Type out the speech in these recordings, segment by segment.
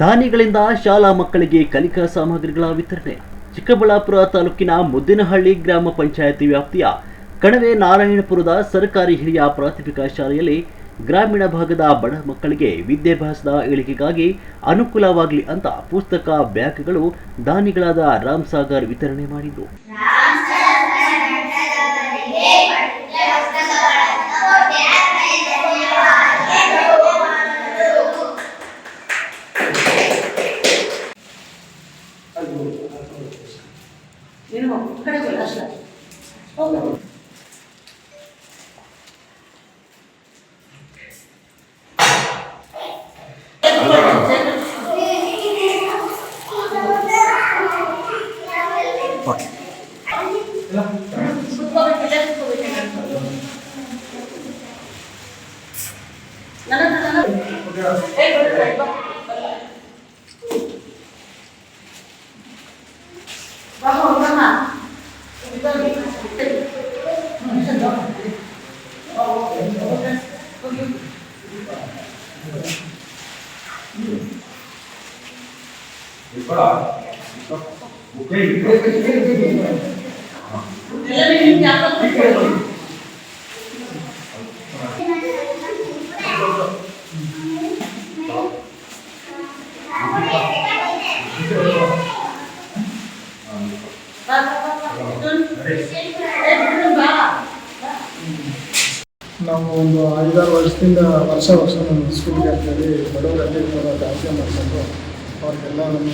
ದಾನಿಗಳಿಂದ ಶಾಲಾ ಮಕ್ಕಳಿಗೆ ಕಲಿಕಾ ಸಾಮಗ್ರಿಗಳ ವಿತರಣೆ. ಚಿಕ್ಕಬಳ್ಳಾಪುರ ತಾಲೂಕಿನ ಮುದ್ದಿನಹಳ್ಳಿ ಗ್ರಾಮ ಪಂಚಾಯತಿ ವ್ಯಾಪ್ತಿಯ ಕಣವೆ ನಾರಾಯಣಪುರದ ಸರ್ಕಾರಿ ಹಿರಿಯ ಪ್ರಾಥಮಿಕ ಶಾಲೆಯಲ್ಲಿ ಗ್ರಾಮೀಣ ಭಾಗದ ಬಡ ಮಕ್ಕಳಿಗೆ ವಿದ್ಯಾಭ್ಯಾಸದ ಏಳಿಗೆಗಾಗಿ ಅನುಕೂಲವಾಗಲಿ ಅಂತ ಪುಸ್ತಕ, ಬ್ಯಾಗ್ಗಳು ದಾನಿಗಳಾದ ರಾಮ್ ಸಾಗರ್ ವಿತರಣೆ ಮಾಡಿದರು Voor Hey, go to. ఇక్కడ ఓకే ఇక్కడ ఇక్కడ ನಾವು ಒಂದು ಐದಾರು ವರ್ಷದಿಂದ ವರ್ಷ ವರ್ಷ ನಮ್ಮ ಸ್ಕೂಲ್ಗೆ ಅಂತೇಳಿ ಬಡವರಲ್ಲಿ ಆಯ್ಕೆ ಮಾಡಿಕೊಂಡು ಅವ್ರಿಗೆಲ್ಲ ನಮ್ಮ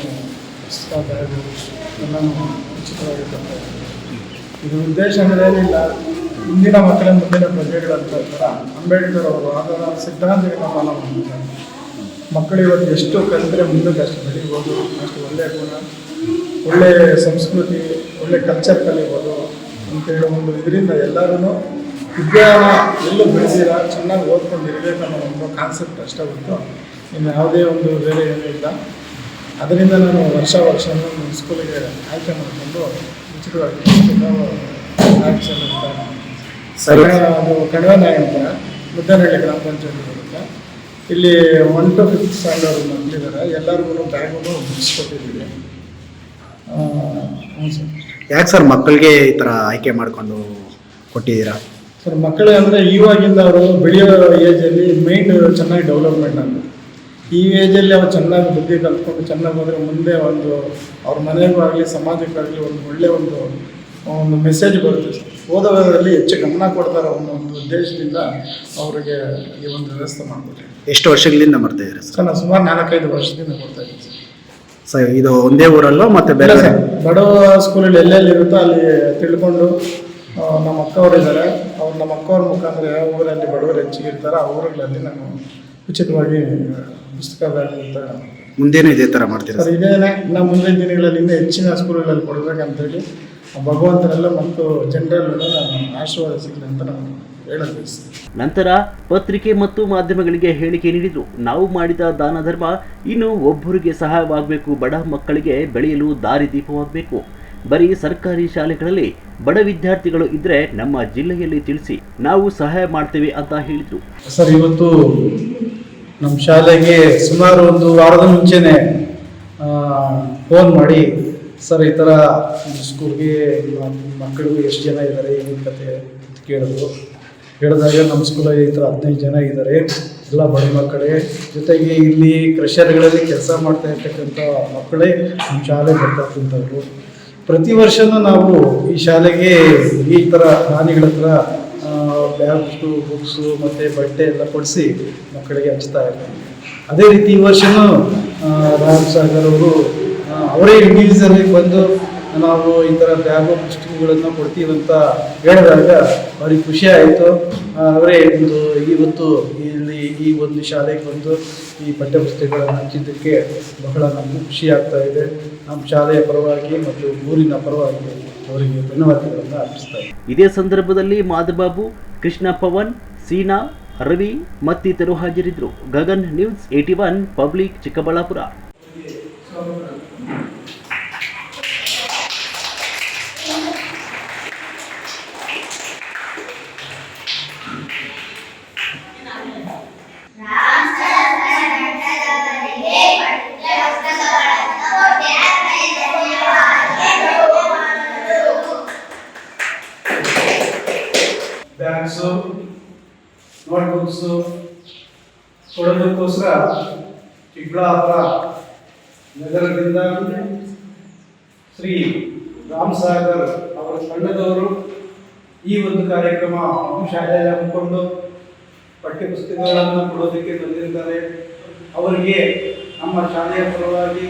ಪುಸ್ತಕ ಎಲ್ಲನೂ ಉಚಿತವಾಗಿ ಕೊಡ್ತಾ ಇದು ಉದ್ದೇಶ ಅಂದರೆ ಏನಿಲ್ಲ. ಇಂದಿನ ಮಕ್ಕಳ ಮುಂದಿನ ಪ್ರಜೆಗಳಂತ ಅಂಬೇಡ್ಕರ್ ಅವರು ಅದರ ಸಿದ್ಧಾಂತಗಳ ಫಾಲೋ ಮಾಡಿದ್ದಾರೆ. ಮಕ್ಕಳು ಇವತ್ತು ಎಷ್ಟು ಕಲಿತರೆ ಮುಂದಕ್ಕೆ ಅಷ್ಟು ಬೆಳಿಬೋದು, ಅಷ್ಟು ಒಳ್ಳೆಯ ಗುಣ ಒಳ್ಳೆಯ ಸಂಸ್ಕೃತಿ, ಒಳ್ಳೆ ಕಲ್ಚರ್ ಕಲಿಬೋದು ಅಂತೇಳಿ ಒಂದು ಇದರಿಂದ ಎಲ್ಲರೂ ವಿಜ್ಞಾನ ಎಲ್ಲೂ ಬೆಳೆಸಿರ ಚೆನ್ನಾಗಿ ಓದ್ಕೊಂಡಿರ್ಬೇಕು ಅನ್ನೋ ಒಂದು ಕಾನ್ಸೆಪ್ಟ್ ಅಷ್ಟೇ ಬಂತು. ಇನ್ನು ಯಾವುದೇ ಒಂದು ಬೇರೆ ಏನೂ ಇಲ್ಲ. ಅದರಿಂದ ನಾನು ವರ್ಷ ವರ್ಷ ನಮ್ಮ ಸ್ಕೂಲಿಗೆ ಆಯ್ಕೆ ಮಾಡಿಕೊಂಡು ಉಚಿತವಾಗಿ ಸರಿ. ಅದು ಕಡಿಮೆ ಅಂತ ಮುದ್ದನಹಳ್ಳಿ ಗ್ರಾಮ ಪಂಚಾಯತ್ ಬರುತ್ತೆ ಇಲ್ಲಿ ಒನ್ ಟು ಫಿಫ್ತ್ ಸ್ಟ್ಯಾಂಡರ್ಡ್ ಮಕ್ಕಳಿದ್ದಾರೆ ಎಲ್ಲರಿಗೂ ಬ್ಯಾಗು ಮುಗಿಸ್ಕೊಟ್ಟಿದ್ದೀವಿ. ಹ್ಞೂ ಸರ್. ಯಾಕೆ ಸರ್ ಮಕ್ಕಳಿಗೆ ಈ ಥರ ಆಯ್ಕೆ ಮಾಡಿಕೊಂಡು ಕೊಟ್ಟಿದ್ದೀರಾ? ಸರ್ ಮಕ್ಕಳು ಅಂದರೆ ಇವಾಗಿಂದ ಅವರು ಬೆಳೆಯೋ ಏಜಲ್ಲಿ ಮೈಂಡ್ ಚೆನ್ನಾಗಿ ಡೆವಲಪ್ಮೆಂಟ್ ಆಗುತ್ತೆ. ಈ ಏಜಲ್ಲಿ ಅವ್ರು ಚೆನ್ನಾಗಿ ಬುದ್ಧಿ ಕಲ್ತ್ಕೊಂಡು ಚೆನ್ನಾಗಿ ಹೋದರೆ ಮುಂದೆ ಒಂದು ಅವ್ರ ಮನೆಗೂ ಆಗಲಿ ಸಮಾಜಕ್ಕಾಗಲಿ ಒಂದು ಒಳ್ಳೆಯ ಒಂದು ಒಂದು ಮೆಸೇಜ್ ಬರುತ್ತೆ ಸರ್. ಓದೋದ್ರಲ್ಲಿ ಹೆಚ್ಚು ಗಮನ ಕೊಡ್ತಾರೆ ಅನ್ನೋ ಒಂದು ಉದ್ದೇಶದಿಂದ ಅವರಿಗೆ ಈ ಒಂದು ವ್ಯವಸ್ಥೆ ಮಾಡಿಕೊಟ್ಟಿದ್ದೀವಿ ಎಷ್ಟು ವರ್ಷಗಳಿಂದ ಮಾಡ್ತಾ ಇದ್ದಾರೆ ಸರ್? ನಾನು ಸುಮಾರು ನಾಲ್ಕೈದು ವರ್ಷದಿಂದ ಕೊಡ್ತಾ ಇದ್ದೀನಿ ಸರ್. ಸರ್ ಇದು ಒಂದೇ ಊರಲ್ಲೋ ಮತ್ತೆ ಬೇರೆ ಬಡವ ಸ್ಕೂಲಲ್ಲಿ ಎಲ್ಲೆಲ್ಲಿ ಇರುತ್ತೋ ಅಲ್ಲಿ ತಿಳ್ಕೊಂಡು ನಮ್ಮ ಅಕ್ಕವ್ರು ಇದ್ದಾರೆ ಅವ್ರು ನಮ್ಮ ಅಕ್ಕವ್ರ ಮುಖಾಂತರ ಯಾವ ಊರಲ್ಲಿ ಬಡವರು ಹೆಚ್ಚಿಗೆ ಇರ್ತಾರೆ ಆ ಊರುಗಳಲ್ಲಿ ನಾನು ಉಚಿತವಾಗಿ ಪುಸ್ತಕ ಬ್ಯಾಗ್ ಮುಂದೇನು ಇದೇ ಥರ ಮಾಡ್ತೀರಾ ಸರ್ ಇದೇನೆ ಇನ್ನು ಮುಂದಿನ ದಿನಗಳಲ್ಲಿ ಇನ್ನೂ ಹೆಚ್ಚಿನ ಸ್ಕೂಲ್ಗಳಲ್ಲಿ ಕೊಡಬೇಕಂತೇಳಿ ಆ ಭಗವಂತನೆಲ್ಲ ಮತ್ತು ಜನರಲ್ಲೂ ನಾನು ಆಶೀರ್ವಾದ ಸಿಗಲಿ ಅಂತ ನಾನು ಹೇಳೋದು ನಂತರ ಪತ್ರಿಕೆ ಮತ್ತು ಮಾಧ್ಯಮಗಳಿಗೆ ಹೇಳಿಕೆ ನೀಡಿದ್ರು. ನಾವು ಮಾಡಿದ ದಾನ ಧರ್ಮ ಇನ್ನು ಒಬ್ಬರಿಗೆ ಸಹಾಯವಾಗಬೇಕು. ಬಡ ಮಕ್ಕಳಿಗೆ ಬೆಳೆಯಲು ದಾರಿದೀಪವಾಗಬೇಕು ಬರೀ ಸರ್ಕಾರಿ ಶಾಲೆಗಳಲ್ಲಿ ಬಡ ವಿದ್ಯಾರ್ಥಿಗಳು ಇದ್ರೆ ನಮ್ಮ ಜಿಲ್ಲೆಯಲ್ಲಿ ತಿಳಿಸಿ ನಾವು ಸಹಾಯ ಮಾಡ್ತೇವೆ ಅಂತ ಹೇಳಿದ್ರು. ಸರ್, ಇವತ್ತು ನಮ್ಮ ಶಾಲೆಗೆ ಸುಮಾರು ಒಂದು ವಾರದ ಮುಂಚೆನೆ ಫೋನ್ ಮಾಡಿ, ಸರ್, ಈ ಥರ ಸ್ಕೂಲ್ಗೆ ಮಕ್ಕಳು ಎಷ್ಟು ಜನ ಇದ್ದಾರೆ ಏನು ಕತೆ ಕೇಳಿದ್ರು. ಹೇಳಿದಾಗ ನಮ್ಮ ಸ್ಕೂಲಲ್ಲಿ ಈ ಥರ ಹದಿನೈದು ಜನ ಇದ್ದಾರೆ, ಎಲ್ಲ ಬಡ ಮಕ್ಕಳೇ. ಜೊತೆಗೆ ಇಲ್ಲಿ ಕ್ರೆಷರ್ಗಳಲ್ಲಿ ಕೆಲಸ ಮಾಡ್ತಾ ಇರ್ತಕ್ಕಂಥ ಮಕ್ಕಳೇ ನಮ್ಮ ಶಾಲೆಗೆ ಬರ್ತಕ್ಕಂಥವ್ರು ಪ್ರತಿ ವರ್ಷನೂ ನಾವು ಈ ಶಾಲೆಗೆ ಈ ಥರ ದಾನಿಗಳ ಹತ್ರ ಬ್ಯಾಗ್ಸು ಬುಕ್ಸು ಮತ್ತು ಬಟ್ಟೆ ಎಲ್ಲ ಕೊಡಿಸಿ ಮಕ್ಕಳಿಗೆ ಹಂಚ್ತಾ ಇರ್ತೀವಿ ಅದೇ ರೀತಿ ಈ ವರ್ಷನೂ ಆ, ರಾಮ್ ಸಾಗರ್ ಅವರು ಅವರೇ ಇಂಡಿವಿಜುವಲಿ ಬಂದು ನಾವು ಈ ಥರ ಬ್ಯಾಗು ಪುಸ್ತಕಗಳನ್ನು ಕೊಡ್ತೀವಿ ಅಂತ ಹೇಳಿದಾಗ ಅವ್ರಿಗೆ ಖುಷಿ ಆಯಿತು. ಅವರೇ ಒಂದು ಇವತ್ತು ಇಲ್ಲಿ ಈ ಒಂದು ಶಾಲೆಗೆ ಬಂದು ಈ ಪಠ್ಯಪುಸ್ತಕಗಳನ್ನು ಹಂಚಿದ್ದಕ್ಕೆ ಬಹಳ ನಮಗೆ ಖುಷಿ ಆಗ್ತಾ ಇದೆ. ನಮ್ಮ ಶಾಲೆಯ ಪರವಾಗಿ ಮತ್ತು ಊರಿನ ಪರವಾಗಿ ಅವರಿಗೆ ಧನ್ಯವಾದಗಳನ್ನು ಅರ್ಪಿಸ್ತಾ ಇದೇ ಸಂದರ್ಭದಲ್ಲಿ ಮಾಧಬಾಬು ಕೃಷ್ಣ ಪವನ್, ಸೀನಾ ರವಿ ಮತ್ತಿತರರು ಹಾಜರಿದ್ದರು. Gagan news AT one, public Chikkaballapur. Notebooks ಕೊಡೋದಕ್ಕೋಸ್ಕರ Chikkaballapur ನಗರದಿಂದ ಶ್ರೀ ರಾಮ್ ಸಾಗರ್ ಅವರ ತಂಡದವರು ಈ ಒಂದು ಕಾರ್ಯಕ್ರಮ ಶಾಲೆಯಲ್ಲಿ ಹಮ್ಮಿಕೊಂಡು ಪಠ್ಯಪುಸ್ತಕಗಳನ್ನು ಕೊಡೋದಕ್ಕೆ ಬಂದಿರ್ತಾರೆ. ಅವರಿಗೆ ನಮ್ಮ ಶಾಲೆಯ ಪರವಾಗಿ